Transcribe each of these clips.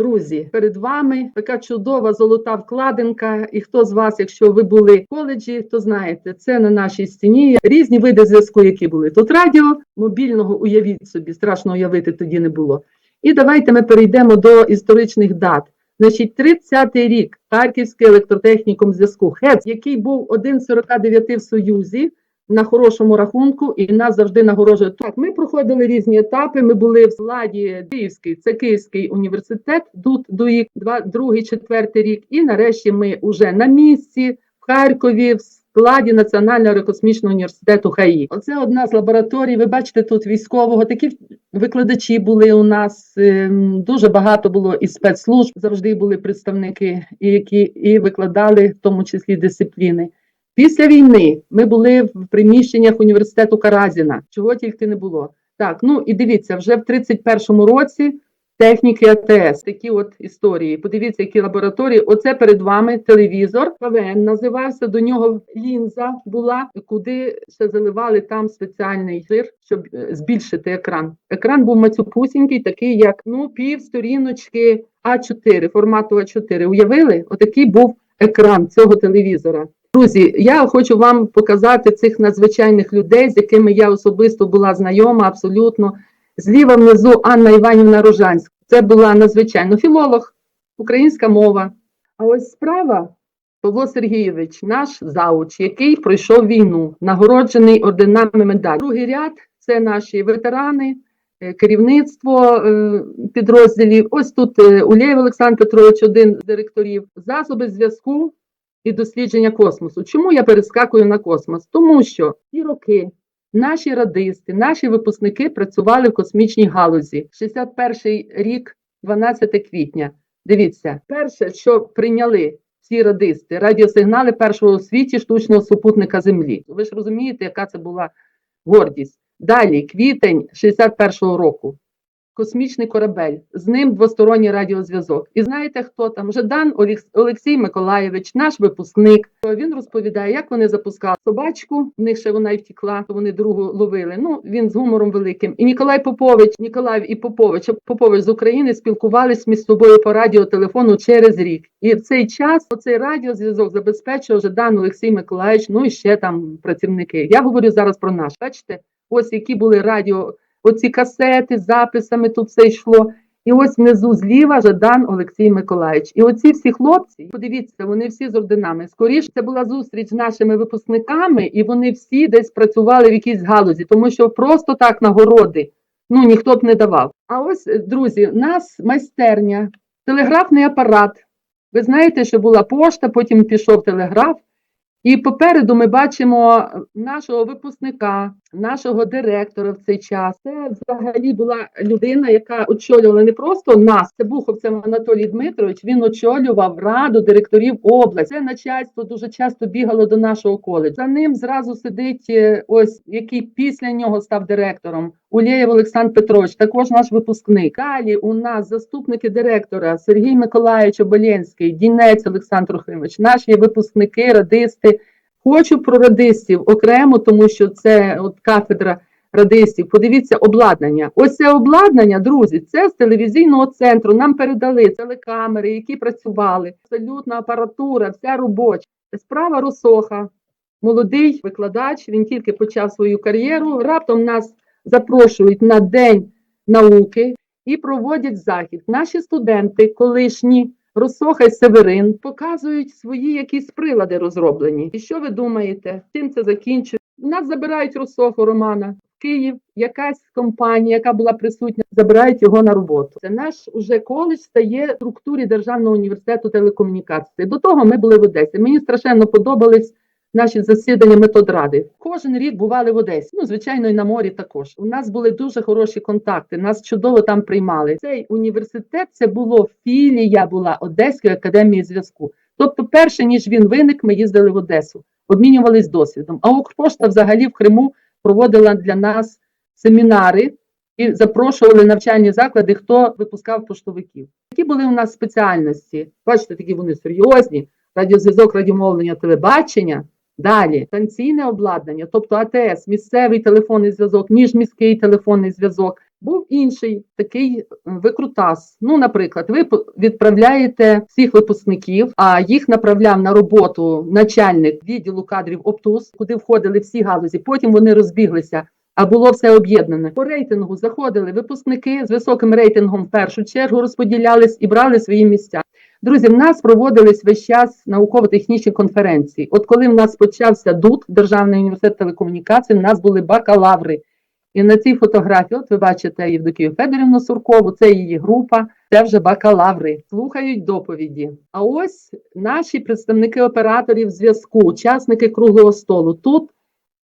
Друзі, перед вами така чудова золота вкладинка. І хто з вас, якщо ви були в коледжі, то знаєте, це на нашій стіні різні види зв'язку, які були тут. Радіо мобільного, уявіть собі, страшно уявити тоді не було. І давайте ми перейдемо до історичних дат. Значить, 30-й рік Харківський електротехнікум зв'язку ХЕЦ, який був один з 49 в Союзі на хорошому рахунку, і нас завжди нагороджують. Так, ми проходили різні етапи. Ми були в складі Київський, це Київський університет, ДУТ, ДУІК, два, другий, четвертий рік. І нарешті ми вже на місці в Харкові, в складі Національного аерокосмічного університету ХАІ. Оце одна з лабораторій. Ви бачите тут військового. Такі викладачі були у нас. ем, Дуже багато було і спецслужб. Завжди були представники, які і викладали в тому числі дисципліни. Після війни ми були в приміщеннях університету Каразіна, чого тільки не було. Так, ну і дивіться, вже в 31-му році техніки АТС, такі от історії. Подивіться, які лабораторії. Оце перед вами телевізор. ПВН називався. До нього лінза була, куди ще заливали там спеціальний жир, щоб е, збільшити екран. Екран був мацюпусінький, такий, як ну, пів сторіночки А4, формату А4. Уявили? Отакий був екран цього телевізора. Друзі, я хочу вам показати цих надзвичайних людей, з якими я особисто була знайома абсолютно. Зліва внизу Анна Іванівна Рожанська. Це була надзвичайно філолог, українська мова. А ось справа Павло Сергійович, наш зауч, який пройшов війну, нагороджений орденами медаль. Другий ряд це наші ветерани, е, керівництво е, підрозділів. Ось тут е, Улєєв Олександр Петрович, один з директорів, засоби зв'язку і дослідження космосу. Чому я перескакую на космос? Тому що ті роки наші радисти, наші випускники працювали в космічній галузі. 61-й рік, 12 квітня. Дивіться, перше, що прийняли ці радисти, радіосигнали першого у світі штучного супутника Землі. Ви ж розумієте, яка це була гордість. Далі, квітень 61-го року. Космічний корабель, з ним двосторонній радіозв'язок. І знаєте, хто там? Жадан Олексій Миколаєвич, наш випускник. Він розповідає, як вони запускали собачку. В них ще вона й втікла, то вони другу ловили. Ну він з гумором великим. І Ніколай Попович, Ніколаєв і Попович, Попович з України спілкувались між собою по радіотелефону через рік. І в цей час оцей радіозв'язок забезпечував Жадан Олексій Миколаївич. Ну і ще там працівники. Я говорю зараз про наш. Бачите, ось які були радіо оці касети з записами, тут все йшло. І ось внизу зліва Жадан Олексій Миколаївич. І оці всі хлопці, подивіться, вони всі з орденами. Скоріше це була зустріч з нашими випускниками, і вони всі десь працювали в якійсь галузі, тому що просто так нагороди ну ніхто б не давав. А ось, е, друзі, у нас майстерня, телеграфний апарат. Ви знаєте, що була пошта, потім пішов телеграф. І попереду ми бачимо нашого випускника, нашого директора в цей час. Це взагалі була людина, яка очолювала не просто нас, це Буховцев Анатолій Дмитрович. Він очолював раду директорів області. Це начальство дуже часто бігало до нашого коледжу. За ним зразу сидить е, ось який після нього став директором. Улєєв Олександр Петрович, також наш випускник. Далі у нас заступники директора Сергій Миколаївич Оболенський, Дінець Олександр Трохимович, наші випускники, радисти. Хочу про радистів окремо, тому що це от кафедра радистів. Подивіться обладнання. Ось це обладнання, друзі, це з телевізійного центру. Нам передали телекамери, які працювали, абсолютна апаратура, вся робоча. Справа Росоха, молодий викладач. Він тільки почав свою кар'єру. Раптом нас запрошують на день науки і проводять захід. Наші студенти, колишні Росоха Северин, показують свої якісь прилади розроблені. І що ви думаєте? Чим це закінчується? Нас забирають Росоху Романа в Київ. Якась компанія, яка була присутня, забирають його на роботу. Це наш уже коледж стає в структурі Державного університету телекомунікації. До того ми були в Одесі. Мені страшенно подобались наші засідання методради. Кожен рік бували в Одесі. Ну, звичайно, і на морі також. У нас були дуже хороші контакти. Нас чудово там приймали. Цей університет це було філія була Одеської академії зв'язку. Тобто, перше ніж він виник, ми їздили в Одесу, обмінювались досвідом. А Укрпошта взагалі в Криму проводила для нас семінари. І запрошували навчальні заклади, хто випускав поштовиків. Які були у нас спеціальності? Бачите, такі вони серйозні: радіозв'язок, радіомовлення, телебачення. Далі станційне обладнання, тобто АТС, місцевий телефонний зв'язок, міжміський телефонний зв'язок, Був інший такий е, викрутас. Ну, наприклад, ви відправляєте всіх випускників, а їх направляв на роботу начальник відділу кадрів Оптус, куди входили всі галузі. Потім вони розбіглися. А було все об'єднане. По рейтингу заходили випускники з високим рейтингом в першу чергу розподілялись і брали свої місця. Друзі, в нас проводились весь час науково-технічні конференції. От коли в нас почався ДУТ, Державний університет телекомунікацій, в нас були бакалаври. І на цій фотографії, от ви бачите Євдокію Федорівну Суркову, це її група, це вже бакалаври, слухають доповіді. А ось наші представники операторів зв'язку, учасники круглого столу. Тут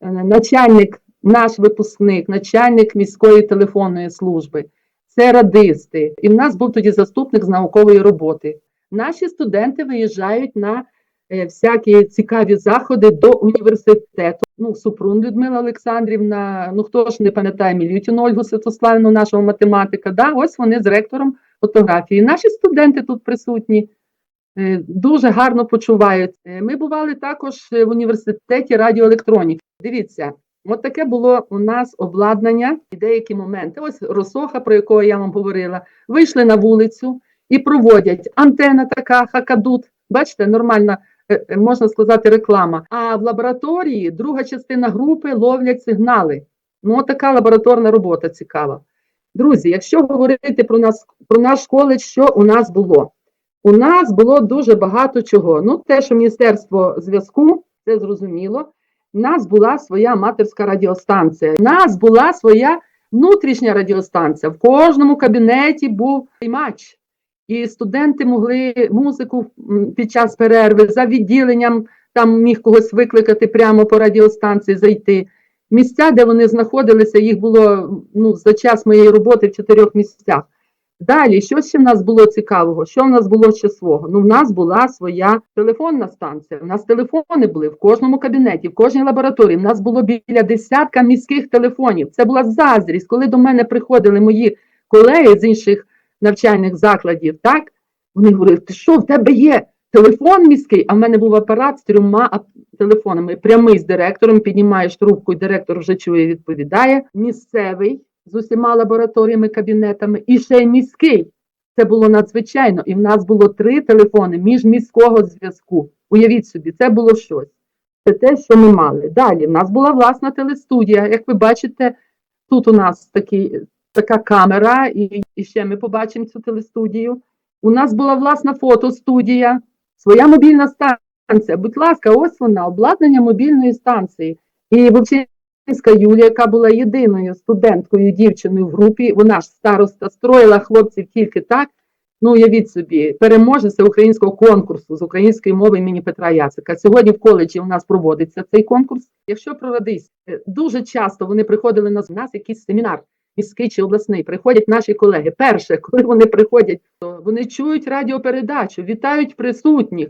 е, начальник, наш випускник, начальник міської телефонної служби, це радисти. І в нас був тоді заступник з наукової роботи. Наші студенти виїжджають на е, всякі цікаві заходи до університету. Ну, Супрун Людмила Олександрівна, ну хто ж не пам'ятає Мілютіну Ольгу Святославівну, нашого математика. Да, ось вони з ректором фотографії. Наші студенти тут присутні. е, Дуже гарно почувають. Е, Ми бували також в університеті радіоелектроніки. Дивіться, от таке було у нас обладнання і деякі моменти. Ось Росоха, про якого я вам говорила, вийшли на вулицю і проводять антена така, хакадут. Бачите, нормальна, е, е, можна сказати, реклама. А в лабораторії друга частина групи ловлять сигнали. Ну, така лабораторна робота цікава. Друзі, якщо говорити про нас, про наш коледж, що у нас було? У нас було дуже багато чого. Ну, те, що Міністерство зв'язку, це зрозуміло. У нас була своя матерська радіостанція. У нас була своя внутрішня радіостанція. В кожному кабінеті був приймач. І студенти могли музику під час перерви за відділенням, там міг когось викликати прямо по радіостанції зайти. Місця, де вони знаходилися, їх було ну, за час моєї роботи в чотирьох місцях. Далі, що ще в нас було цікавого? Що в нас було ще свого? Ну, в нас була своя телефонна станція. У нас телефони були в кожному кабінеті, в кожній лабораторії. У нас було біля десятка міських телефонів. Це була заздрість, коли до мене приходили мої колеги з інших навчальних закладів. Так вони говорили: ти що, в тебе є телефон міський? А в мене був апарат з трьома телефонами. Прямий з директором, піднімаєш трубку, і директор вже чує, відповідає. Місцевий з усіма лабораторіями, кабінетами, і ще й міський. Це було надзвичайно. І в нас було три телефони міжміського зв'язку. Уявіть собі, це було щось. Це те, що ми мали. Далі в нас була власна телестудія. Як ви бачите, тут у нас такі, така камера, і, і ще ми побачимо цю телестудію. У нас була власна фотостудія, своя мобільна станція. Будь ласка, ось вона, обладнання мобільної станції. І Вовчинська Юлія, яка була єдиною студенткою, дівчиною в групі, вона ж староста строїла хлопців тільки так. Ну, уявіть собі, переможеця українського конкурсу з української мови імені Петра Яцика. Сьогодні в коледжі у нас проводиться цей конкурс. Якщо прородись, е, дуже часто вони приходили на нас якийсь семінар, міський чи обласний. Приходять наші колеги. Перше, коли вони приходять, то вони чують радіопередачу, вітають присутніх.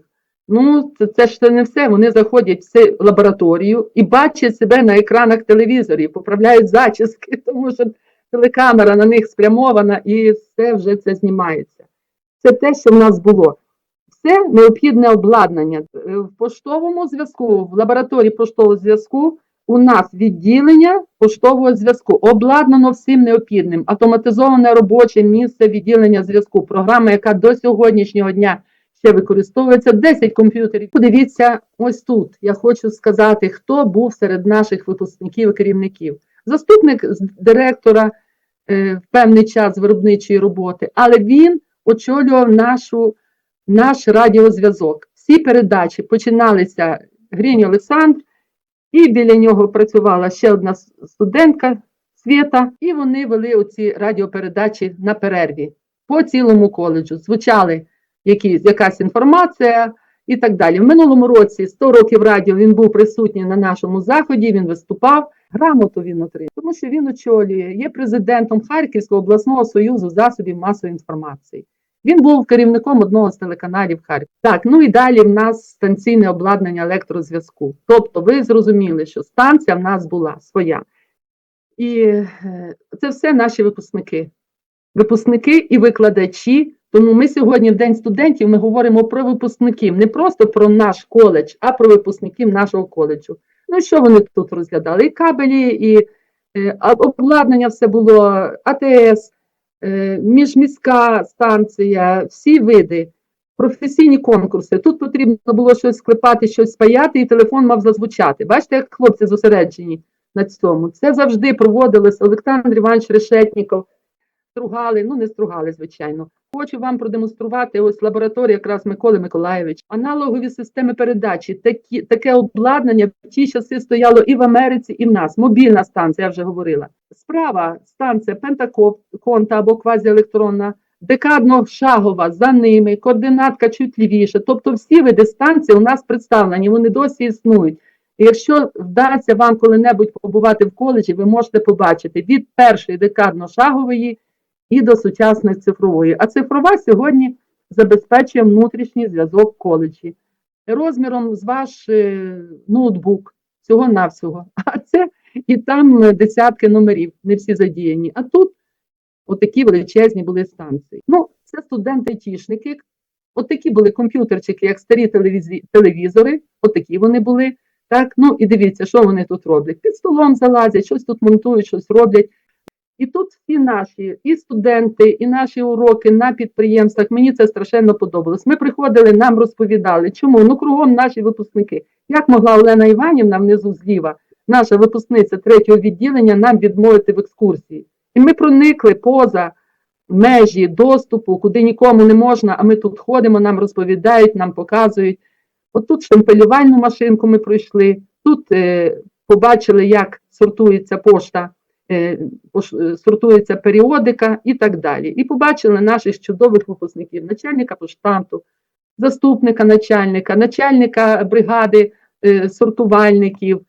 Ну, це, це ж це не все. Вони заходять в лабораторію і бачать себе на екранах телевізорів, поправляють зачіски, тому що телекамера на них спрямована і все вже це знімається. Це те, що в нас було. Все необхідне обладнання. Е, В поштовому зв'язку, в лабораторії поштового зв'язку у нас відділення поштового зв'язку обладнано всім необхідним. Автоматизоване робоче місце відділення зв'язку. Програма, яка до сьогоднішнього дня ще використовується 10 комп'ютерів. Подивіться, ось тут я хочу сказати, хто був серед наших випускників і керівників. Заступник директора е, в певний час виробничої роботи, але він очолював нашу, наш радіозв'язок. Всі передачі починалися Грінь Олександр, і біля нього працювала ще одна студентка Свєта, і вони вели оці радіопередачі на перерві по цілому коледжу. Звучали якісь, якась інформація і так далі. В минулому році 100 років радіо він був присутній на нашому заході, він виступав. Грамоту він отримав, тому що він очолює, є президентом Харківського обласного союзу засобів масової інформації. Він був керівником одного з телеканалів Харків. Так, ну і далі в нас станційне обладнання електрозв'язку. Тобто, ви зрозуміли, що станція в нас була своя. І е, це все наші випускники. Випускники і викладачі. Тому ми сьогодні, в День студентів, ми говоримо про випускників, не просто про наш коледж, а про випускників нашого коледжу. Ну, що вони тут розглядали? І кабелі, і Е, обладнання все було АТС, міжміська станція, всі види, професійні конкурси. Тут потрібно було щось склепати, щось спаяти, і телефон мав зазвучати. Бачите, як хлопці зосереджені на цьому. Це завжди проводилось. Олександр Іванович Решетніков, стругали, ну не стругали, звичайно. Хочу вам продемонструвати ось лабораторія якраз Миколи Миколаєвич. Аналогові системи передачі. Такі, таке обладнання в ті часи стояло і в Америці, і в нас. Мобільна станція, я вже говорила. Справа станція Пентаконта або квазіелектронна, декадно-шагова за ними, координатка чуть лівіше. Тобто всі види станцій у нас представлені, вони досі існують. І якщо вдасться вам коли-небудь побувати в коледжі, ви можете побачити від першої декадно-шагової і до сучасної цифрової. А цифрова сьогодні забезпечує внутрішній зв'язок коледжі. Розміром з ваш е, ноутбук, всього-навсього. А це і там е, десятки номерів, не всі задіяні. А тут отакі величезні були станції. Ну, це студенти-тішники. Отакі були комп'ютерчики, як старі телевізори, отакі вони були. Так, ну і дивіться, що вони тут роблять. Під столом залазять, щось тут монтують, щось роблять. І тут всі наші, і студенти, і наші уроки на підприємствах. Мені це страшенно подобалось. Ми приходили, нам розповідали, чому ну кругом наші випускники. Як могла Олена Іванівна внизу зліва, наша випускниця третього відділення, нам відмовити в екскурсії? І ми проникли поза межі доступу, куди нікому не можна. А ми тут ходимо, нам розповідають, нам показують. От тут штемпелювальну машинку ми пройшли, тут е, побачили, як сортується пошта пош- сортується періодика і так далі. І побачили наших чудових випускників, начальника поштамту, заступника начальника, начальника бригади е, сортувальників.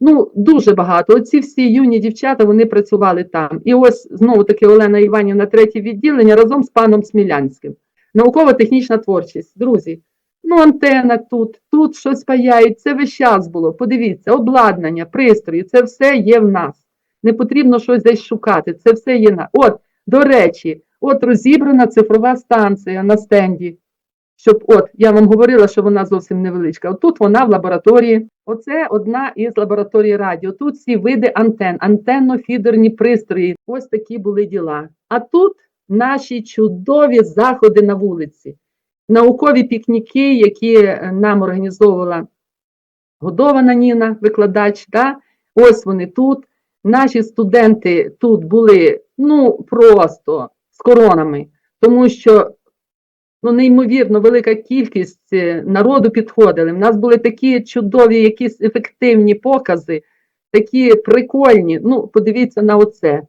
Ну, дуже багато. Оці всі юні дівчата вони працювали там. І ось знову таки Олена Іванівна, третє відділення разом з паном Смілянським. Науково-технічна творчість. Друзі, ну антена тут, тут щось паяють. Це весь час було. Подивіться, обладнання, пристрої, це все є в нас не потрібно щось десь шукати. Це все є на. От, до речі, от розібрана цифрова станція на стенді. Щоб, от, я вам говорила, що вона зовсім невеличка. От тут вона в лабораторії. Оце одна із лабораторій радіо. Тут всі види антен, антенно-фідерні пристрої. Ось такі були діла. А тут наші чудові заходи на вулиці, наукові пікніки, які е, нам організовувала годована Ніна, викладач. Да? Ось вони тут. Наші студенти тут були ну просто з коронами, тому що ну, неймовірно велика кількість е, народу підходили. У нас були такі чудові, якісь ефективні покази, такі прикольні. Ну, подивіться на оце.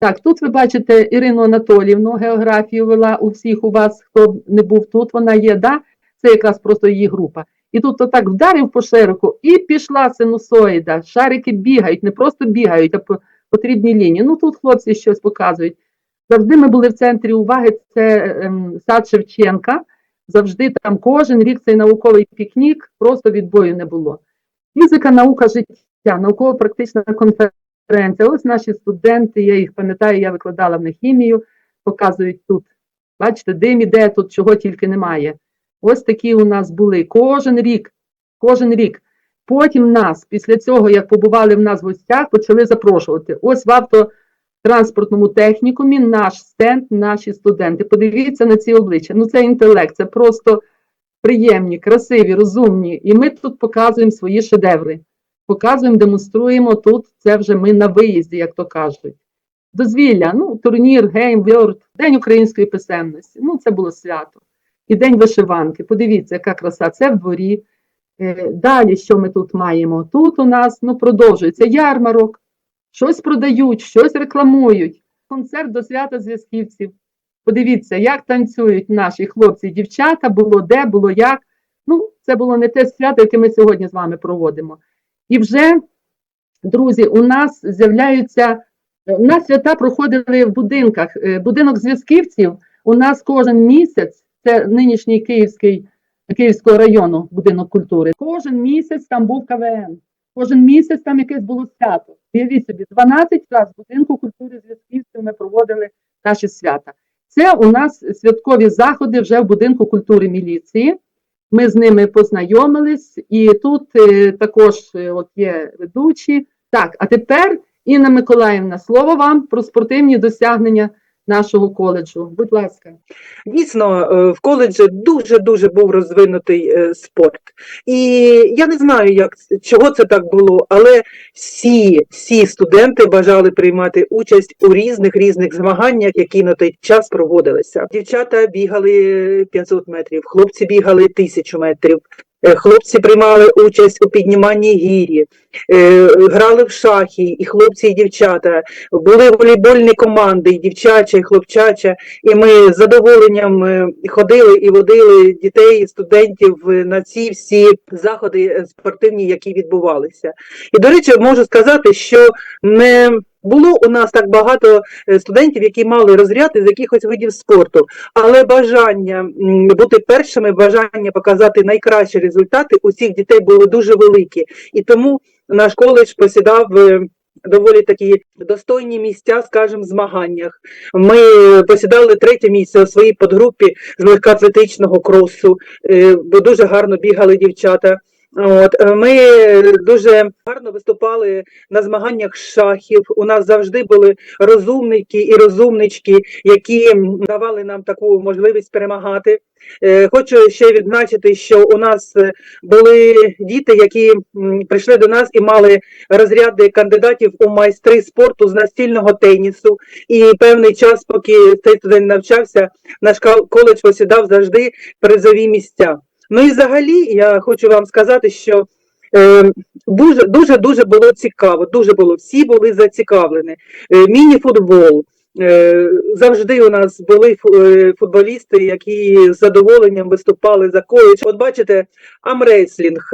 Так, тут ви бачите Ірину Анатоліївну, географію вела у всіх у вас, хто не був тут, вона є, да? це якраз просто її група. І тут отак вдарив по широку, і пішла синусоїда. Шарики бігають, не просто бігають, а по потрібній лінії. Ну тут хлопці щось показують. Завжди ми були в центрі уваги. Це ем, сад Шевченка. Завжди там кожен рік цей науковий пікнік, просто відбою не було. Фізика, наука, життя, науково-практична конференція. Ось наші студенти, я їх пам'ятаю, я викладала в них хімію, показують тут. Бачите, дим іде, тут чого тільки немає. Ось такі у нас були кожен рік, кожен рік. Потім нас, після цього, як побували в нас в гостях, почали запрошувати. Ось в автотранспортному технікумі наш стенд, наші студенти. Подивіться на ці обличчя. Ну, це інтелект, це просто приємні, красиві, розумні. І ми тут показуємо свої шедеври. Показуємо, демонструємо тут. Це вже ми на виїзді, як то кажуть. Дозвілля, ну, турнір, гейм, Word, День української писемності. Ну, це було свято і день вишиванки. Подивіться, яка краса, це в дворі. Е, Далі, що ми тут маємо? Тут у нас ну, продовжується ярмарок, щось продають, щось рекламують. Концерт до свята зв'язківців. Подивіться, як танцюють наші хлопці і дівчата, було де, було як. Ну, це було не те свято, яке ми сьогодні з вами проводимо. І вже, друзі, у нас з'являються. У нас свята проходили в будинках. Е, Будинок зв'язківців у нас кожен місяць це нинішній Київський, Київського району будинок культури. Кожен місяць там був КВН, кожен місяць там якесь було свято. Уявіть собі, 12 разів будинку культури зв'язківців ми проводили наші свята. Це у нас святкові заходи вже в будинку культури міліції. Ми з ними познайомились, і тут е, також е, от є ведучі. Так, а тепер Інна Миколаївна, слово вам про спортивні досягнення нашого коледжу. Будь ласка. Дійсно, е, в коледжі дуже-дуже був розвинутий е, спорт. І я не знаю, як, чого це так було, але всі, всі студенти бажали приймати участь у різних різних змаганнях, які на той час проводилися. Дівчата бігали 500 метрів, хлопці бігали 1000 метрів. Е, Хлопці приймали участь у підніманні гірі, е, грали в шахи, і хлопці, і дівчата. Були волейбольні команди, і дівчача, і хлопчача. І ми з задоволенням е, ходили і водили дітей, студентів на ці всі заходи спортивні, які відбувалися. І, до речі, можу сказати, що не було у нас так багато е, студентів, які мали розряд із якихось видів спорту, але бажання бути першими, бажання показати найкращі результати у цих дітей були дуже великі. І тому наш коледж посідав. е, Доволі такі достойні місця, скажімо, в змаганнях. Ми посідали третє місце у своїй подгрупі з легкоатлетичного кросу, е, бо дуже гарно бігали дівчата. От е, ми дуже гарно виступали на змаганнях шахів. У нас завжди були розумники і розумнички, які давали нам таку можливість перемагати. Е, Хочу ще відзначити, що у нас е, були діти, які прийшли до нас і мали розряди кандидатів у майстри спорту з настільного тенісу. І певний час, поки цей студент навчався, наш коледж посідав завжди призові місця. Ну і взагалі я хочу вам сказати, що е, дуже дуже дуже було цікаво. Дуже було всі були зацікавлені. Е, міні-футбол. Е, завжди у нас були футболісти, які з задоволенням виступали за коледж. От бачите, амреслінг,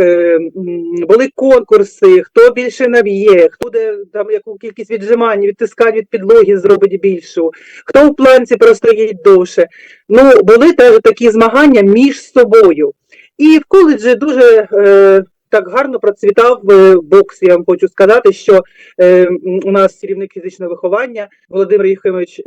були конкурси, хто більше наб'є, хто буде там яку кількість віджимань, відтискань від підлоги зробить більшу, хто в планці простоїть довше. Ну, були теж такі змагання між собою. І в коледжі дуже е, так гарно процвітав е, бокс. Я вам хочу сказати, що е, у нас керівник фізичного виховання Володимир Єхимович е,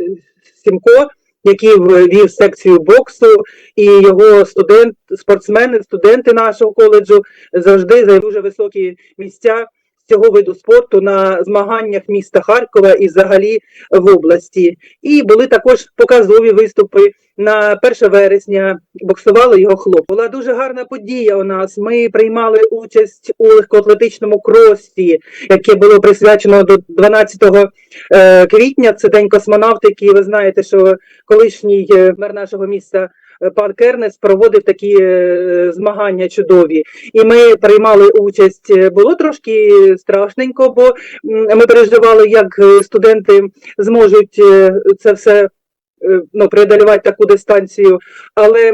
Сімко, який вів секцію боксу, і його студент, спортсмени, студенти нашого коледжу завжди за дуже високі місця цього виду спорту на змаганнях міста Харкова і взагалі в області. І були також показові виступи на 1 вересня. Боксували його хлоп. Була дуже гарна подія у нас. Ми приймали участь у легкоатлетичному кросі, яке було присвячено до 12 е, квітня. Це день космонавтики. Ви знаєте, що колишній е, мер нашого міста. Е, Пан Кернес проводив такі е, змагання чудові, і ми приймали участь. Е, Було трошки страшненько, бо ми переживали, як студенти зможуть це все ну, преодолювати таку дистанцію, але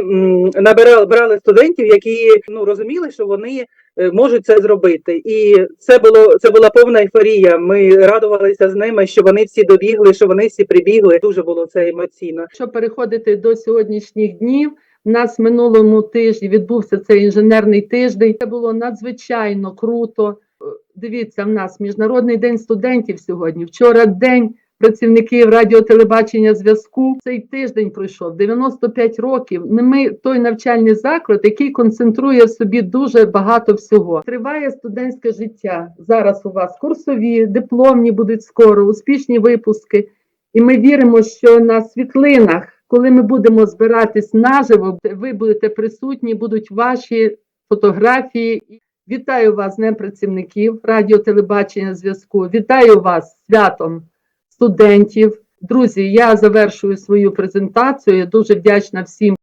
набирали брали студентів, які ну розуміли, що вони можуть це зробити. І це було це була повна ейфорія. Ми радувалися з ними, що вони всі добігли, що вони всі прибігли. Дуже було це емоційно. Якщо переходити до сьогоднішніх днів, у нас минулому тижні відбувся цей інженерний тиждень. Це було надзвичайно круто. Е, Дивіться, в нас міжнародний день студентів сьогодні. Вчора день працівників радіо, телебачення, зв'язку. Цей тиждень пройшов 95 років. Не Ми той навчальний заклад, який концентрує в собі дуже багато всього. Триває студентське життя. Зараз у вас курсові, дипломні будуть скоро, успішні випуски. І ми віримо, що на світлинах, коли ми будемо збиратись наживо, ви будете присутні, будуть ваші фотографії. Вітаю вас з Днем працівників радіо, телебачення, зв'язку. Вітаю вас святом студентів. Друзі, я завершую свою презентацію. Я дуже вдячна всім.